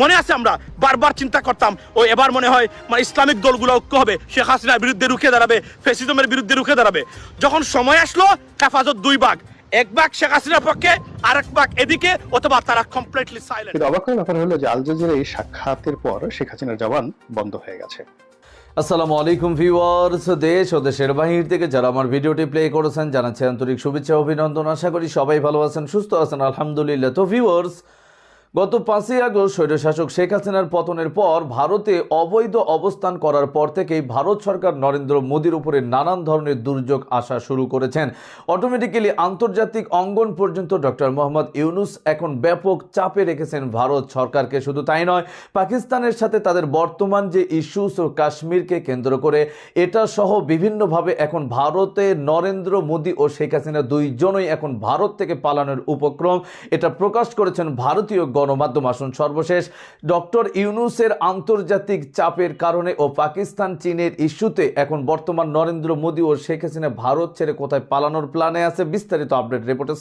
মনে আছে আমরা? বারবার চিন্তা করতাম ও এবার মনে হয় মানে ইসলামিক দলগুলো ঐক্য হবে। শেখ হাসিনার বিরুদ্ধে রুখে দাঁড়াবে ফেসিজমের বিরুদ্ধে রুখে দাঁড়াবে। যখন সময় আসলো হেফাজত দুই ভাগ এক ভাগ শেখ হাসিনার পক্ষে আর এক ভাগ এদিকে অথবা তারা কমপ্লিটলি সাইলেন্ট কিন্তু অবাক করার ব্যাপার হলো যে আল জাজিরা এই সাক্ষাতের পর শেখ হাসিনার জবান বন্ধ হয়ে গেছে। আসসালামু আলাইকুম ভিউয়ার্স দেশ ও দেশের বাহির থেকে যারা আমার ভিডিওটি প্লে করেছেন জানাচ্ছি আন্তরিক শুভেচ্ছা অভিনন্দন। আশা করি সবাই ভালো আছেন সুস্থ আছেন আলহামদুলিল্লাহ। তো ভিউয়ার্স গত পাঁচই আগস্ট স্বৈরশাসক শেখ হাসিনার পতনের পর ভারতে অবৈধ অবস্থান করার পর থেকেই ভারত সরকার নরেন্দ্র মোদীর উপরে নানান ধরনের দুর্যোগ আসা শুরু করেছেন। অটোমেটিক্যালি আন্তর্জাতিক অঙ্গন পর্যন্ত ডক্টর মোহাম্মদ ইউনুস এখন ব্যাপক চাপে রেখেছেন ভারত সরকারকে। শুধু তাই নয়, পাকিস্তানের সাথে তাদের বর্তমান যে ইস্যুস ও কাশ্মীরকে কেন্দ্র করে, এটা সহ বিভিন্নভাবে এখন ভারতে নরেন্দ্র মোদী ও শেখ হাসিনা দুইজনই এখন ভারত থেকে পালানোর উপক্রম। এটা প্রকাশ করেছেন ভারতীয় গণমাধ্যম আসুন। সর্বশেষ, ডক্টর ইউনুসের আন্তর্জাতিক চাপের কারণে ও পাকিস্তান চীনের ইস্যুতে এখন বর্তমান নরেন্দ্র মোদী ও শেখ হাসিনা ভারত ছেড়ে কোথায় পালানোর প্ল্যানে আছে বিস্তারিত আপডেট রিপোর্টে।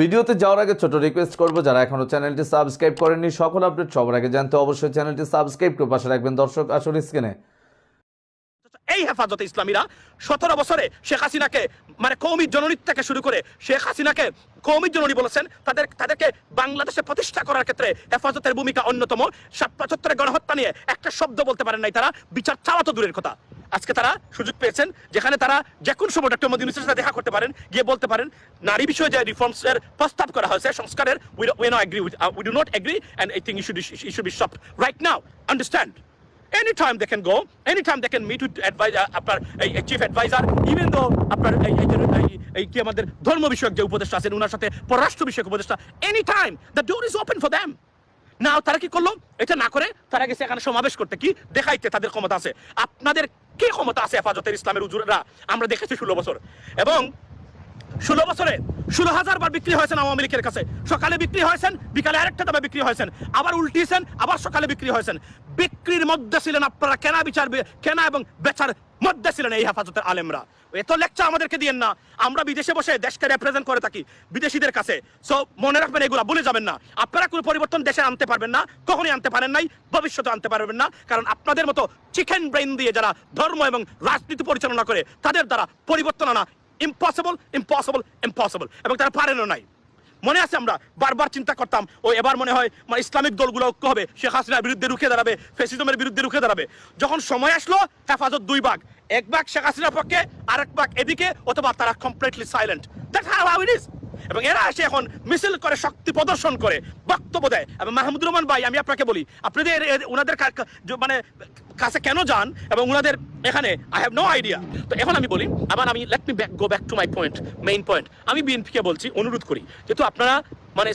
ভিডিওতে যাওয়ার আগে ছোট রিকোয়েস্ট করব, যারা এখনও চ্যানেলটি সাবস্ক্রাইব করেননি, সকল আপডেট সবার আগে জানতে অবশ্যই চ্যানেলটি সাবস্ক্রাইব করে পাশে রাখবেন। দর্শক, আসুন স্ক্রিনে। এই হেফাজতে ইসলামীরা সতেরো বছরে শেখ হাসিনাকে মানে কৌমি জননী থেকে শুরু করে শেখ হাসিনাকে কৌমি জননী বলেছেন, তাদের, তাদেরকে বাংলাদেশে প্রতিষ্ঠা করার ক্ষেত্রে হেফাজতের ভূমিকা অন্যতম। সাত পঁচাত্তরের গণহত্যা নিয়ে একটা শব্দ বলতে পারেন নাই তারা, বিচার চাওয়া তো দূরের কথা। আজকে তারা সুযোগ পেয়েছেন, যেখানে তারা যে কোনো সময় ডক্টর মোদী ইউনুসের সাথে দেখা করতে পারেন, গিয়ে বলতে পারেন, নারী বিষয়ে যে রিফর্মস এর প্রস্তাব করা হয়েছে, সংস্কারের we no agree we do not agree and I think you should you should be stopped right now understand anytime they can go, anytime they can meet with advisor, আপনার এই চিফ অ্যাডভাইজার ইভেন দো আপনার এই কি আমাদের ধর্ম বিষয়ক যে উপদেষ্টা আছেন ওনার সাথে পররাষ্ট্র বিষয়ক উপদেষ্টা any time the door is open for them now তারা কি করল? এটা না করে, তারা গেছে এখানে সমাবেশ করতে, কি? দেখাইতে তাদের ক্ষমতা আছে। আপনাদের কি ক্ষমতা আছে হেফাজতের ইসলামের উজুরেরা? আমরা দেখেছি ষোলো বছর। এবং ষোলো বছরে ষোলো হাজার বার বিক্রি হয়েছেন আওয়ামী লীগের কাছে। সকালে বিক্রি হয়েছেন, বিকালে আরেকটা দামে বিক্রি হয়েছেন, আবার উল্টিয়েছেন আবার সকালে বিক্রি হয়েছেন। বিক্রির মধ্যে ছিলেন আপনারা, কেনা বিচার কেনা এবং বেচার মধ্যে ছিলেন এই হেফাজতের আলেমরা। এত লেকচার আমাদেরকে দিয়েন না। আমরা বিদেশে বসে দেশকে রিপ্রেজেন্ট করে থাকি, বিদেশিদের কাছে। সো মনে রাখবেন, এগুলা ভুলে যাবেন না। আপনারা কোনো পরিবর্তন দেশে আনতে পারবেন না, কখনই আনতে পারেন নাই, ভবিষ্যতে আনতে পারবেন না, কারণ আপনাদের মতো চিকেন ব্রেন দিয়ে যারা ধর্ম এবং রাজনীতি পরিচালনা করে, তাদের দ্বারা পরিবর্তন আনা ইম্পসিবল ইম্পসিবল ইম্পসিবল এবং তারা পারেনও নাই। মনে আছে আমরা? বারবার চিন্তা করতাম, ও এবার মনে হয় মানে ইসলামিক দলগুলো ঐক্য হবে, শেখ হাসিনার বিরুদ্ধে রুখে দাঁড়াবে ফেসিজমের বিরুদ্ধে রুখে দাঁড়াবে। যখন সময় আসলো, হেফাজত দুই ভাগ, এক ভাগ শেখ হাসিনার পক্ষে আর এক ভাগ এদিকে, অথবা তারা completely silent that how it is এবং এরা আসে এখন মিছিল করে, শক্তি প্রদর্শন করে, বক্তব্য দেয়। এবং মাহমুদুর রহমান ভাই, আমি আপনাকে বলি, আপনাদের ওনাদের মানে কাছে কেন যান এবং ওনাদের এখানে আই হ্যাভ নো আইডিয়া তো এখন আমি বলি, আবার আমি let me back go back to my point main point আমি বিএনপিকে বলছি, অনুরোধ করি, যেহেতু আপনারা মানে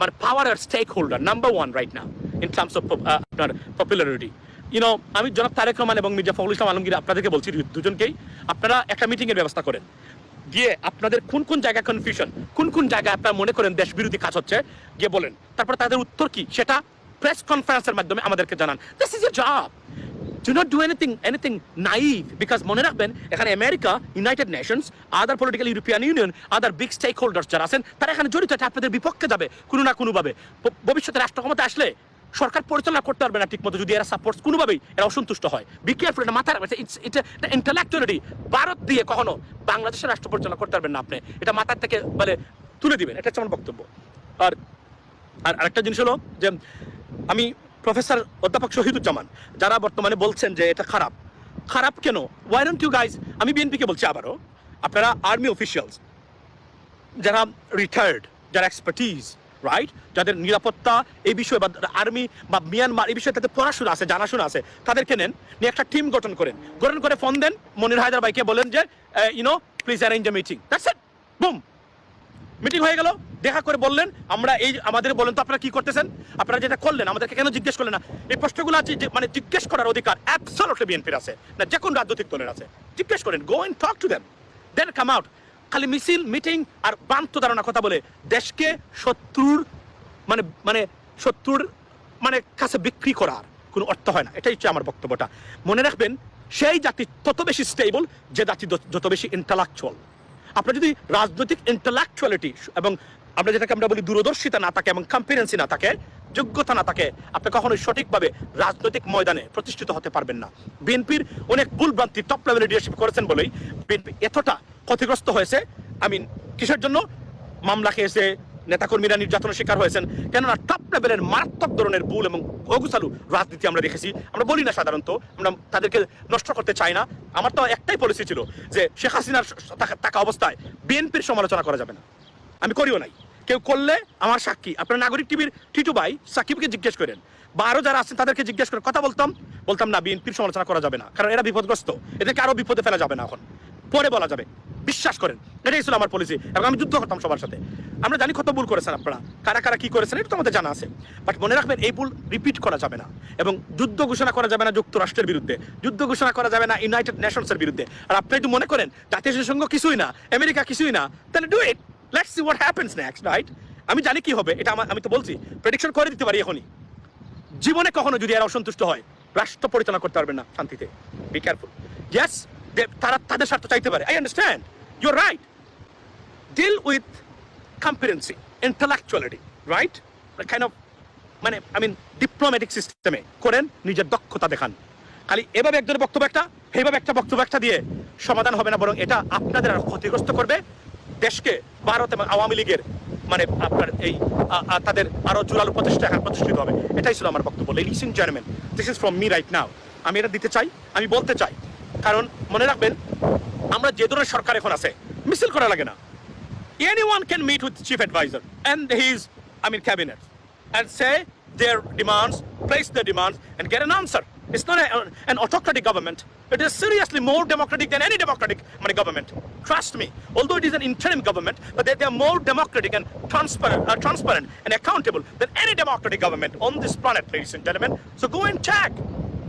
মানে power R stakeholder number one right now in terms of আপনার পপুলারিটি ইউনো আমি জনাব তারেক রহমান এবং মির্জা ফখরুল ইসলাম আলমগীর আপনাদেরকে বলছি, দুজনকেই, আপনারা একটা মিটিং এর ব্যবস্থা করেন। গিয়ে আপনাদের কোন কোন জায়গায় কনফিউশন কোন কোন জায়গায় আপনারা মনে করেন দেশ বিরোধী কাজ হচ্ছে? গিয়ে বলেন। তারপর তাদের উত্তর কি? সেটা প্রেস কনফারেন্সের মাধ্যমে আমাদেরকে জানান। This is your job do not do anything anything naive, because মনে রাখবেন, এখানে America United Nations other political European Union other big stakeholders যারা আছেন, তারা এখানে জড়িত আছে, আপনাদের বিপক্ষে যাবে, কোনো না কোনোভাবে। ভবিষ্যতে রাষ্ট্র ক্ষমতা আসলে সরকার পরিচালনা করতে পারবে না ঠিকমতো যদি এরা সাপোর্ট কোনোভাবেই, এরা অসন্তুষ্ট হয়। বি কেয়ারফুল এটা মাথায় রাখবেন এটা ইন্টালেকচুয়ালিটি ভারত দিয়ে কখনো বাংলাদেশের রাষ্ট্র পরিচালনা করতে পারবেন না আপনি। এটা মাথার থেকে মানে তুলে দিবেন, এটা হচ্ছে বক্তব্য। আর আর আরেকটা জিনিস হলো যে, আমি প্রফেসর অধ্যাপক শহীদুজ্জামান, যারা বর্তমানে বলছেন যে এটা খারাপ। খারাপ কেন? ওয়াই ডোন্ট ইউ গাইজ আমি বিএনপিকে বলছি আবারও, আপনারা আর্মি অফিসিয়ালস যারা রিটায়ার্ড যারা এক্সপার্টিজ রাইট যাদের নিরাপত্তা এই বিষয়ে বা আর্মি বা মিয়ানমার এই বিষয়ে তাদের পড়াশোনা আছে, জানাশোনা আছে, তাদেরকে নেন। নিয়ে একটা টিম গঠন করেন। গঠন করে ফোন দেন। মনির হায়দার ভাইকে বলেন যে you know please arrange a meeting boom meeting হয়ে গেল। দেখা করে বললেন, আমরা এই আমাদের বলেন তো আপনারা কি করতেছেন? আপনারা যেটা করলেন, আমাদেরকে কেন জিজ্ঞেস করলেন না? এই প্রশ্নগুলো আছে যে মানে জিজ্ঞেস করার অধিকার অ্যাবসলুটলি বিএনপির আছে। না, যে কোন রাজনৈতিক দলের আছে। জিজ্ঞেস করেন go and talk to then then come out খালি মিছিল, মিটিং আর বান্ত ধারণা কথা বলে। দেশকে শত্রুর মানে মানে শত্রুর মানে কাছে বিক্রি করার কোনো অর্থ হয় না। এটাই হচ্ছে আমার বক্তব্যটা। মনে রাখবেন, সেই জাতি তত বেশি স্টেবল যে জাতি যত- বেশি ইন্টালেকচুয়াল আপনার যদি রাজনৈতিক ইন্টালেকচুয়ালিটি এবং আমরা যেটাকে আমরা বলি দূরদর্শিতা না থাকে এবং কম্পিটেন্সি না থাকে, যোগ্যতা না থাকে, আপনি কখনোই সঠিকভাবে রাজনৈতিক ময়দানে প্রতিষ্ঠিত হতে পারবেন না। বিএনপির অনেক ভুল ভ্রান্তি টপ লেভেলের লিডারশিপ করেছেন বলেই বিএনপি এতটা ক্ষতিগ্রস্ত হয়েছে। আমি কিসের জন্য? মামলা খেয়েছে, নেতাকর্মীরা নির্যাতনের শিকার হয়েছেন। কেননা টপ লেভেলের মারাত্মক ধরনের ভুল এবং অগুসালু রাজনীতি আমরা দেখেছি। আমরা বলি না সাধারণত, আমরা তাদেরকে নষ্ট করতে চাই না। আমার তো একটাই পলিসি ছিল যে শেখ হাসিনার থাকা- অবস্থায় বিএনপির সমালোচনা করা যাবে না। আমি করিও নাই। কেউ করলে আমার সাক্ষী। আপনার নাগরিক টিভির টিটু ভাই সাকিবকে জিজ্ঞেস করেন বা আরও যারা আছেন তাদেরকে জিজ্ঞেস করে কথা বলতাম। বলতাম, না, বিএনপির সমালোচনা করা যাবে না, কারণ এরা বিপদগ্রস্ত। এদেরকে আরও বিপদে ফেলা যাবে না এখন। পরে বলা যাবে। বিশ্বাস করেন, এটাই ছিল আমার পলিসি এবং আমি যুদ্ধ করতাম সবার সাথে। আমরা জানি কত ভুল করেছেন আপনারা। কারা কারা কি করেছেন, এটা তো আমাদের জানা আছে। বাট মনে রাখবেন, এই ভুল রিপিট করা যাবে না। এবং যুদ্ধ ঘোষণা করা যাবে না যুক্তরাষ্ট্রের বিরুদ্ধে। যুদ্ধ ঘোষণা করা যাবে না ইউনাইটেড নেশনসের বিরুদ্ধে। আর আপনি যদি মনে করেন, জাতীয় জাতিসংঘ কিছুই না, আমেরিকা কিছুই না, তাহলে do it let's see what happens next right আমি জানি কি হবে, এটা আমি তো বলছি। প্রেডিকশন করে দিতে পারি এখনই। জীবনে কখনো যদি এরা অসন্তুষ্ট হয়, রাষ্ট্র পরিচালনা করতে পারবে না শান্তিতে। বি কেয়ারফুল ইয়েস তারা তাদের স্বার্থ চাইতে পারে। I understand your right deal with competency intellectuality right kind of মানে আই মিন ডিপ্লোম্যাটিক সিস্টেমে করেন, নিজের দক্ষতা দেখান। খালি এভাবে একজনের বক্তব্য একটা এইভাবে একটা বক্তব্য একটা দিয়ে সমাধান হবে না, বরং এটা আপনাদের আর ক্ষতিগ্রস্ত করবে। দেশকে, ভারত এবং আওয়ামী লীগের মানে আপনার এই তাদের আরও জোরালো প্রতিষ্ঠা এখন প্রতিষ্ঠিত হবে। এটাই ছিল আমার বক্তব্য। Ladies and gentleman this is from me right now আমি এটা দিতে চাই, আমি বলতে চাই কারণ মনে রাখবেন আমরা যে ধরনের সরকার এখন আছে মিছিল করা লাগে না anyone can meet with chief advisor and his i mean cabinet and say their demands place their demands and get an answer it's not a, an autocratic government it is seriously more democratic than any democratic government trust me although it is an interim government but they, they are more democratic and transparent uh, transparent and accountable than any democratic government on this planet ladies and gentlemen so go and check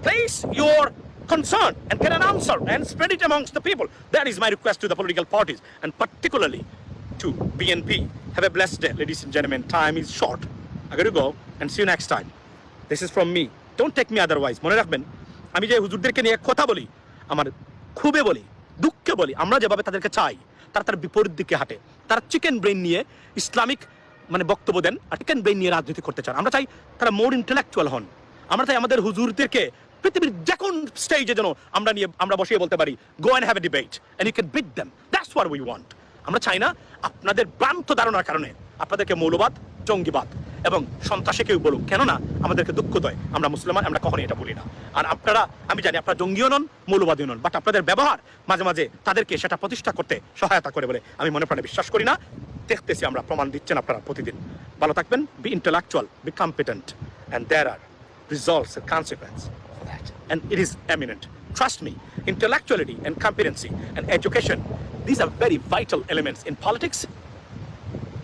place your concern and get an answer and spread it amongst the people. That is my request to the political parties and particularly to BNP. Have a blessed day, ladies and gentlemen. Time is short. I gotta go and see you next time. This is from me. Don't take me otherwise. মনে রাখবেন আমি যে হুজুরদেরকে নিয়ে কথা বলি আমার খুবই বলি দুঃখে বলি আমরা যেভাবে তাদেরকে চাই তারা তার বিপরীত দিকে হাঁটে তারা চিকেন ব্রেন নিয়ে ইসলামিক মানে বক্তব্য দেন আর চিকেন ব্রেন নিয়ে রাজনীতি করতে চান আমরা চাই তারা মোর ইন্টেলেকচুয়াল হন আমরা চাই আমাদের হুজুরদেরকে পৃথিবীর যে কোন স্টেজে যেন আমরা নিয়ে, আমরা বসিয়ে বলতে পারি go and have a debate and you can beat them that's what we want আমরা চাই না আপনাদের ভ্রান্ত ধারণার কারণে আপনাদেরকে মৌলবাদ, জঙ্গিবাদ এবং সন্ত্রাসে কেউ বলুক। কেননা আমাদেরকে দুঃখ দেয়। আমরা মুসলমান, আমরা কখনোই এটা বলি না। আর আপনারা, আমি জানি আপনারা জঙ্গিও নন, মৌলবাদীও নন বাট আপনাদের ব্যবহার মাঝে মাঝে তাদেরকে সেটা প্রতিষ্ঠা করতে সহায়তা করে বলে আমি মনে প্রাণে বিশ্বাস করি না। দেখতেছি আমরা প্রমাণ দিচ্ছেন আপনারা প্রতিদিন। ভালো থাকবেন be intellectual be competent and there are consequence for that. And it is eminent. Trust me, intellectuality and competency and education, these are very vital elements in politics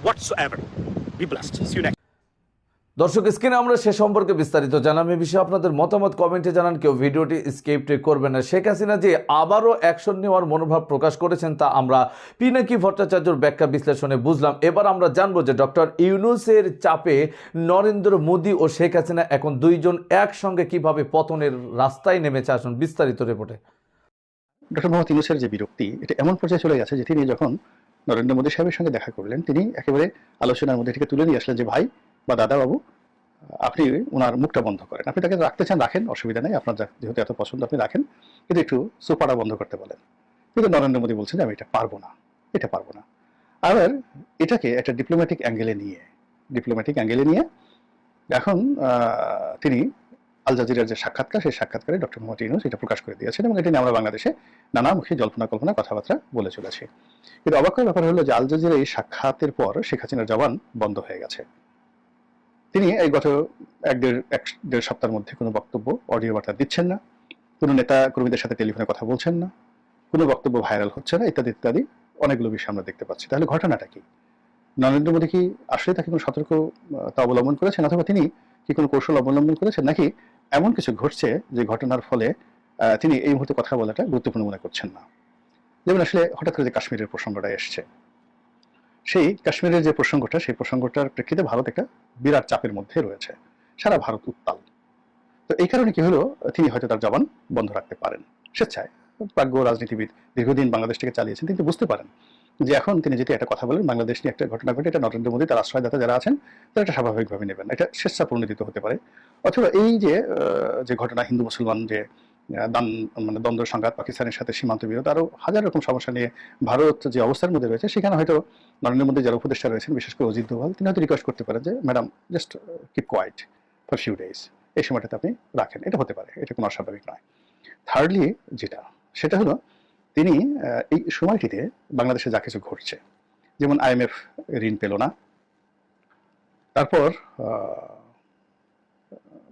whatsoever. Be blessed. See you next. দর্শক, স্ক্রিনে আমরা সে সম্পর্কে বিস্তারিত জানাম। এ বিষয়ে আপনাদের মতামত কমেন্টে জানান। কেউ ভিডিওটি স্কিপ করবেন না। শেখ হাসিনা যে আবারও অ্যাকশন নেওয়ার মনোভাব প্রকাশ করেছেন, তা আমরা পিনাকি ভট্টাচার্যর ব্যাখ্যা বিশ্লেষণে বুঝলাম। এবার আমরা জানব যে ডক্টর ইউনুসের চাপে নরেন্দ্র মোদী ও শেখ হাসিনা এখন দুইজন একসঙ্গে কীভাবে পতনের রাস্তায় নেমেছে, আসুন বিস্তারিত রিপোর্টে। ডক্টর মোহাম্মদ ইউনুসের যে বিরক্তি, এটা এমন পর্যায়ে চলে গেছে যে তিনি যখন নরেন্দ্র মোদী সাহেবের সঙ্গে দেখা করলেন, তিনি একেবারে আলোচনার মধ্যে থেকে তুলে নিয়ে আসলেন যে, ভাই বা দাদা বাবু আপনি ওনার মুখটা বন্ধ করেন। আপনি তাকে রাখতে চান, রাখেন, অসুবিধা নেই। আপনার যেহেতু এত পছন্দ, আপনি রাখেন। কিন্তু একটু সুপারা বন্ধ করতে বলেন। কিন্তু নরেন্দ্র মোদী বলছেন যে, আমি এটা পারব না। এটা পারব না। আবার এটাকে একটা ডিপ্লোম্যাটিক অ্যাঙ্গেলে নিয়ে ডিপ্লোম্যাটিক অ্যাঙ্গেলে নিয়ে এখন তিনি আল জাজিরার যে সাক্ষাৎকার, সেই সাক্ষাৎকারে ডক্টর মোহাম্মদ ইউনুস এটা প্রকাশ করে দিয়েছেন এবং এটা নিয়ে আমরা বাংলাদেশে নানামুখী জল্পনা কল্পনা, কথাবার্তা বলে চলেছি। কিন্তু অবাক ব্যাপার হলো যে, আল জাজিরা এই সাক্ষাতের পর শেখ হাসিনার জবান বন্ধ হয়ে গেছে। তিনি এই গত এক দেড় এক দেড় সপ্তাহের মধ্যে কোনো বক্তব্য অডিও বার্তা দিচ্ছেন না। কোনো নেতা কর্মীদের সাথে টেলিফোনে কথা বলছেন না। কোনো বক্তব্য ভাইরাল হচ্ছে না, ইত্যাদি ইত্যাদি। অনেকগুলো বিষয় আমরা দেখতে পাচ্ছি। তাহলে ঘটনাটা কি? নরেন্দ্র মোদী কি আসলে তাকে কোনো সতর্ক তা অবলম্বন করেছেন? অথবা তিনি কি কোনো কৌশল অবলম্বন করেছেন? নাকি এমন কিছু ঘটছে যে ঘটনার ফলে তিনি এই মুহূর্তে কথা বলাটা গুরুত্বপূর্ণ মনে করছেন না? যেমন আসলে হঠাৎ করে যে কাশ্মীরের প্রসঙ্গটা এসছে। সেই কাশ্মীরের যে প্রসঙ্গটা, সেই প্রসঙ্গটার প্রেক্ষিতে ভারত একটা বিরাট চাপের মধ্যে রয়েছে। সারা ভারত উত্তাল। তো এই কারণে কি হলো? তিনি হয়তো তার জবান বন্ধ রাখতে পারেন। স্বেচ্ছায়। প্রাজ্ঞ রাজনীতিবিদ দীর্ঘদিন বাংলাদেশ থেকে চালিয়েছেন, তিনি বুঝতে পারেন যে এখন তিনি যদি একটা কথা বলেন, বাংলাদেশ নিয়ে একটা ঘটনা ঘটে, এটা নরেন্দ্র মোদী, তার আশ্রয়দাতা যারা আছেন, তারা এটা স্বাভাবিকভাবে নেবেন। এটা স্বেচ্ছাপ্রণোদিত হতে পারে। অথবা এই যে যে ঘটনা হিন্দু মুসলমান যে মানে দ্বন্দ্ব, সংঘাত, পাকিস্তানের সাথে সীমান্ত বিরোধ আরও হাজার রকম সমস্যা নিয়ে ভারত যে অবস্থার মধ্যে রয়েছে, সেখানে হয়তো নরেন্দ্র মোদী যারা উপদেষ্টা রয়েছেন, বিশেষ করে অজিত দোভাল, তিনি হয়তো রিকোয়েস্ট করতে পারেন যে madam just keep quiet for few days এই সময়টাতে আপনি রাখেন। এটা হতে পারে, এটা কোনো অস্বাভাবিক নয়। থার্ডলি যেটা, সেটা হলো, তিনি এই সময়টিতে বাংলাদেশে যা কিছু ঘটছে, যেমন আইএমএফ ঋণ পেল না, তারপর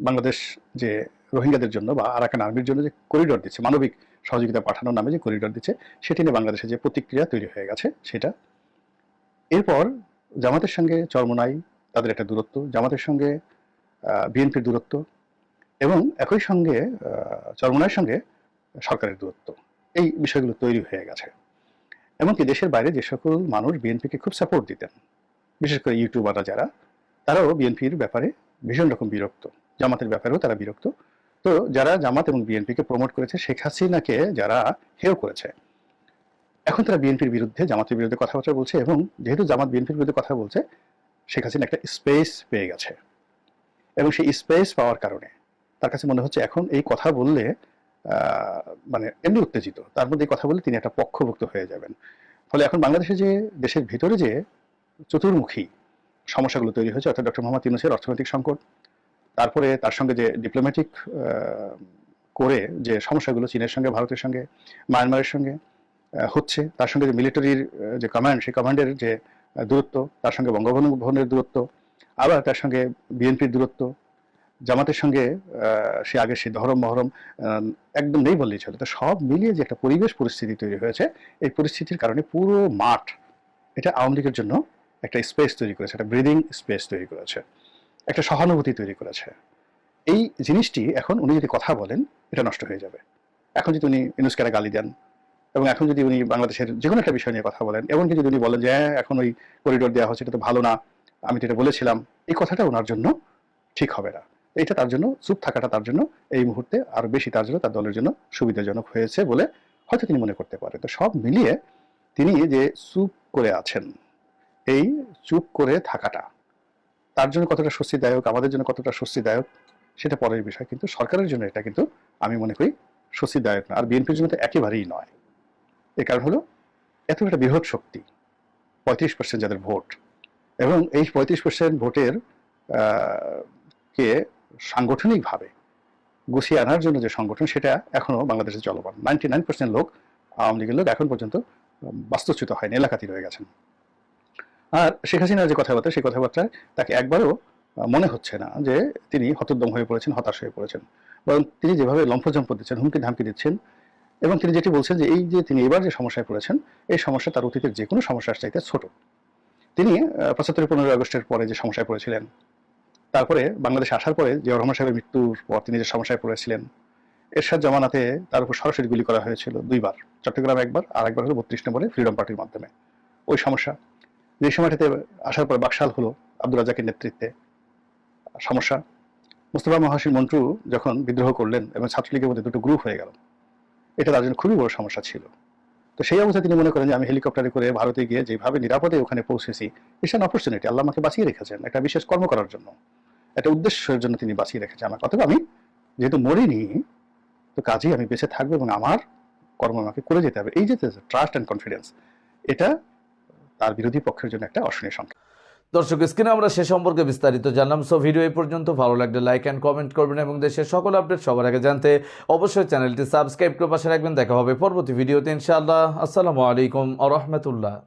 বাংলাদেশ যে রোহিঙ্গাদের জন্য বা আরাকান আর্মির জন্য যে করিডোর দিচ্ছে মানবিক সহযোগিতা পাঠানোর নামে যে করিডোর দিচ্ছে সেটি নিয়ে বাংলাদেশে যে প্রতিক্রিয়া তৈরি হয়ে গেছে সেটা এরপর জামাতের সঙ্গে চরমনাই তাদের একটা দূরত্ব জামাতের সঙ্গে বিএনপির দূরত্ব এবং একই সঙ্গে আহ, চরমনাইয়ের সঙ্গে সরকারের দূরত্ব। এই বিষয়গুলো তৈরি হয়ে গেছে। এমনকি দেশের বাইরে যে সকল মানুষ বিএনপিকে খুব সাপোর্ট দিতেন বিশেষ করে ইউটিউবাররা যারা তারাও বিএনপির ব্যাপারে ভীষণ রকম বিরক্ত জামাতের ব্যাপারেও তারা বিরক্ত। তো যারা জামাত এবং বিএনপিকে প্রমোট করেছে, শেখ হাসিনাকে যারা হেয় করেছে। এখন তারা বিএনপির বিরুদ্ধে, জামাতের বিরুদ্ধে কথাবার্তা বলছে এবং যেহেতু জামাত বিএনপির বিরুদ্ধে কথা বলছে, শেখ হাসিনা একটা স্পেস পেয়ে গেছে। এবং সেই স্পেস পাওয়ার কারণে তার কাছে মনে হচ্ছে এখন এই কথা বললে মানে এমনি উত্তেজিত। তার মধ্যে কথা বলে তিনি একটা পক্ষভুক্ত হয়ে যাবেন। ফলে এখন বাংলাদেশে যে, দেশের ভিতরে যে চতুর্মুখী সমস্যাগুলো তৈরি হয়েছে, অর্থাৎ ডক্টর মোহাম্মদ ইউনুসের অর্থনৈতিক সংকট তারপরে তার সঙ্গে যে ডিপ্লোম্যাটিক করে যে সমস্যাগুলো চীনের সঙ্গে, ভারতের সঙ্গে, মায়ানমারের সঙ্গে হচ্ছে, তার সঙ্গে যে মিলিটারির যে কমান্ড সেই কমান্ডের যে দূরত্ব, তার সঙ্গে বঙ্গবন্ধু দূরত্ব, আবার তার সঙ্গে বিএনপির দূরত্ব, জামাতের সঙ্গে সে আগে সে ধরম, মহরম একদম নেই বললেই চলে। তো সব মিলিয়ে যে একটা পরিবেশ পরিস্থিতি তৈরি হয়েছে, এই পরিস্থিতির কারণে পুরো মাঠ, এটা আওয়ামী লীগের জন্য একটা স্পেস তৈরি করেছে, একটা ব্রিদিং স্পেস তৈরি করেছে। একটা সহানুভূতি তৈরি করেছে। এই জিনিসটি এখন উনি যদি কথা বলেন, এটা নষ্ট হয়ে যাবে। এখন যদি উনি ইউনুসকে গালি দেন এবং এখন যদি উনি বাংলাদেশের যে কোনো একটা বিষয় নিয়ে কথা বলেন, এমনকি যদি উনি বলেন যে হ্যাঁ এখন ওই করিডোর দেওয়া হচ্ছে এটা তো ভালো না, আমি তো এটা বলেছিলাম, এই কথাটা ওনার জন্য ঠিক হবে না। এটা তার জন্য, চুপ থাকাটা তার জন্য, এই মুহূর্তে আরও বেশি তার জন্য, তার দলের জন্য সুবিধাজনক হয়েছে বলে হয়তো তিনি মনে করতে পারেন তো সব মিলিয়ে তিনি যে চুপ করে আছেন, এই চুপ করে থাকাটা তার জন্য কতটা স্বস্তিদায়ক, আমাদের জন্য কতটা স্বস্তিদায়ক, সেটা পরের বিষয়। কিন্তু সরকারের জন্য এটা কিন্তু আমি মনে করি স্বস্তিদায়ক না। আর বিএনপির জন্য তো একেবারেই নয়। এর কারণ হলো, এত একটা বৃহৎ শক্তি, পঁয়ত্রিশ পার্সেন্ট যাদের ভোট। এবং এই পঁয়ত্রিশ পার্সেন্ট ভোটের কে সাংগঠনিকভাবে গুছিয়ে আনার জন্য যে সংগঠন, সেটা এখনও বাংলাদেশে চলমান। নাইনটি নাইন পার্সেন্ট লোক, আওয়ামী লীগের লোক এখন পর্যন্ত বাস্তুচ্যুত হয়নি, এলাকাতেই রয়ে গেছেন। আর শেখ হাসিনার যে কথাবার্তা, সেই কথাবার্তায় তাকে একবারও মনে হচ্ছে না যে তিনি হতোদ্যম হয়ে পড়েছেন, হতাশ হয়ে পড়েছেন। বরং তিনি যেভাবে লম্ফজম্প দিচ্ছেন, হুমকি ধামকি দিচ্ছেন, এবং তিনি যেটি বলছেন যে এই যে তিনি এবার যে সমস্যায় পড়েছেন, এই সমস্যা তার অতীতের যে কোনো সমস্যার চাইতে ছোট। তিনি পঁচাত্তর পনেরোই আগস্টের পরে যে সমস্যায় পড়েছিলেন, তারপরে বাংলাদেশে আসার পরে যে রহমান সাহেবের মৃত্যুর পর তিনি যে সমস্যায় পড়েছিলেন, এরশাদ জামানাতে তার উপর সরাসরি গুলি করা হয়েছিল দুইবার, চট্টগ্রামে একবার আর একবার হলো বত্রিশ নম্বরে ফ্রিডম পার্টির মাধ্যমে। ওই সমস্যা যে সময়টাতে আসার পর বাকশাল হলো আব্দুল রাজাকের নেতৃত্বে। সমস্যা? মুস্তফা মহাসিন মন্টু যখন বিদ্রোহ করলেন এবং ছাত্রলীগের মধ্যে দুটো গ্রুপ হয়ে গেল, এটা তার জন্য খুবই বড় সমস্যা ছিল। তো সেই অবস্থায় তিনি মনে করেন যে আমি হেলিকপ্টারে করে ভারতে গিয়ে যেভাবে নিরাপদে ওখানে পৌঁছেছি ইটস অ্যান অপরচুনিটি আল্লাহ আমাকে বাঁচিয়ে রেখেছেন, একটা বিশেষ কর্ম করার জন্য। একটা উদ্দেশ্যের জন্য তিনি বাঁচিয়ে রেখেছেন আমাকে। অথবা আমি যেহেতু মরিনি, তো কাজেই আমি বেঁচে থাকব এবং আমার কর্ম আমাকে করে যেতে হবে। এই যে ট্রাস্ট অ্যান্ড কনফিডেন্স এটা তার বিরোধী পক্ষের জন্য একটা অশনীয় সংখ্যা দর্শক, স্ক্রিনে আমরা সে সম্পর্কে বিস্তারিত জানলাম। সো ভিডিও এই পর্যন্ত ভালো লাগলে লাইক অ্যান্ড কমেন্ট করবেন এবং দেশের সকল আপডেট সবার আগে জানতে অবশ্যই চ্যানেলটি সাবস্ক্রাইব করে পাশে রাখবেন। দেখা হবে পরবর্তী ভিডিওতে ইনশাআল্লাহ। আসসালামু আলাইকুম আ রহমতুল্লাহ।